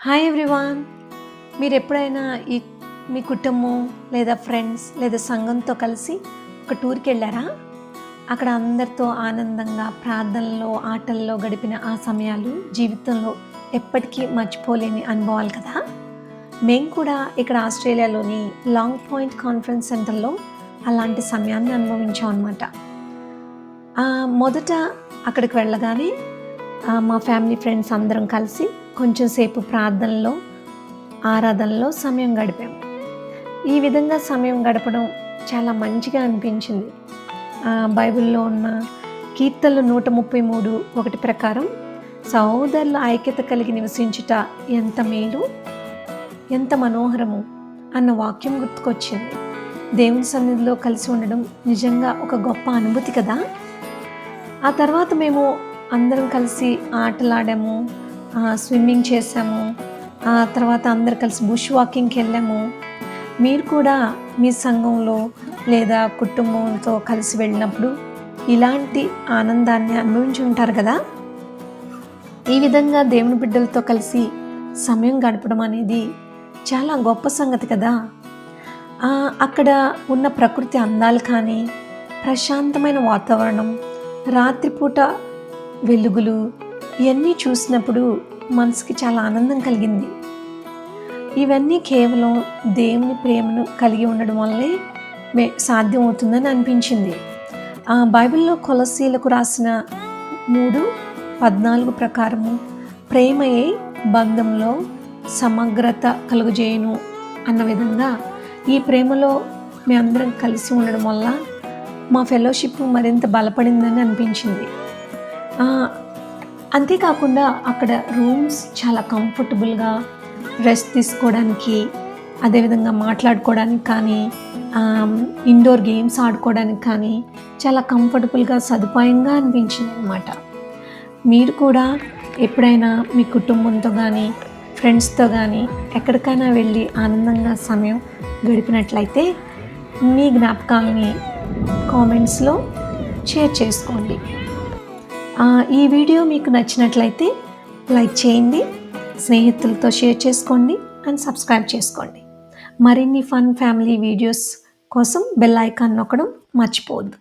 Hi everyone మీరు ఎప్పుడైనా ఈ మీ కుటుంబం లేదా ఫ్రెండ్స్ లేదా సంఘంతో కలిసి ఒక టూర్కి వెళ్ళారా? అక్కడ అందరితో ఆనందంగా ప్రార్థనలో ఆటల్లో గడిపిన ఆ సమయాలు జీవితంలో ఎప్పటికీ మర్చిపోలేని అనుభవాలు కదా? మేము కూడా ఇక్కడ ఆస్ట్రేలియాలోని లాంగ్ పాయింట్ కాన్ఫరెన్స్ సెంటర్లో అలాంటి సమయాన్ని అనుభవించాం అనమాట మొదట అక్కడికి వెళ్ళగానే మా ఫ్యామిలీ ఫ్రెండ్స్ అందరం కలిసి కొంచెంసేపు ప్రార్థనలో ఆరాధనలో సమయం గడిపాం. ఈ విధంగా సమయం గడపడం చాలా మంచిగా అనిపించింది. బైబిల్లో ఉన్న కీర్తనలు నూట ముప్పై మూడు ఒకటి ప్రకారం సహోదరుల ఐక్యత కలిగి నివసించుట ఎంత మేలు ఎంత మనోహరము అన్న వాక్యం గుర్తుకొచ్చింది. దేవుని సన్నిధిలో కలిసి ఉండడం నిజంగా ఒక గొప్ప అనుభూతి కదా? ఆ తర్వాత మేము అందరం కలిసి ఆటలాడాము స్విమ్మింగ్ చేసాము ఆ తర్వాత అందరు కలిసి బుష్ వాకింగ్కి వెళ్ళాము. మీరు కూడా మీ సంఘంలో లేదా కుటుంబంతో కలిసి వెళ్ళినప్పుడు ఇలాంటి ఆనందాన్ని అనుభవించి ఉంటారు కదా? ఈ విధంగా దేవుని బిడ్డలతో కలిసి సమయం గడపడం అనేది చాలా గొప్ప సంగతి కదా? అక్కడ ఉన్న ప్రకృతి అందాలు కానీ ప్రశాంతమైన వాతావరణం రాత్రిపూట వెలుగులు ఇవన్నీ చూసినప్పుడు మనసుకి చాలా ఆనందం కలిగింది. ఇవన్నీ కేవలం దేవుని ప్రేమను కలిగి ఉండడం వల్లే మే సాధ్యం అవుతుందని అనిపించింది. ఆ బైబిల్లో కొలసీలకు రాసిన మూడు పద్నాలుగు ప్రకారము ప్రేమయే బంధంలో సమగ్రత కలుగజేయను అన్న విధంగా ఈ ప్రేమలో మేమందరం కలిసి ఉండడం వల్ల మా ఫెలోషిప్ మరింత బలపడిందని అనిపించింది. అంతేకాకుండా అక్కడ రూమ్స్ చాలా కంఫర్టబుల్గా రెస్ట్ తీసుకోవడానికి అదేవిధంగా మాట్లాడుకోవడానికి కానీ ఇండోర్ గేమ్స్ ఆడుకోవడానికి కానీ చాలా కంఫర్టబుల్గా సదుపాయంగా అనిపించింది అనమాట మీరు కూడా ఎప్పుడైనా మీ కుటుంబంతో కానీ ఫ్రెండ్స్తో కానీ ఎక్కడికైనా వెళ్ళి ఆనందంగా సమయం గడిపినట్లయితే మీ జ్ఞాపకాలని కామెంట్స్లో షేర్ చేసుకోండి. ఈ వీడియో మీకు నచ్చినట్లయితే లైక్ చేయండి స్నేహితులతో షేర్ చేసుకోండి అండ్ సబ్స్క్రైబ్ చేసుకోండి. మరిన్ని ఫన్ ఫ్యామిలీ వీడియోస్ కోసం బెల్ ఐకాన్ నొక్కడం మర్చిపోవద్దు.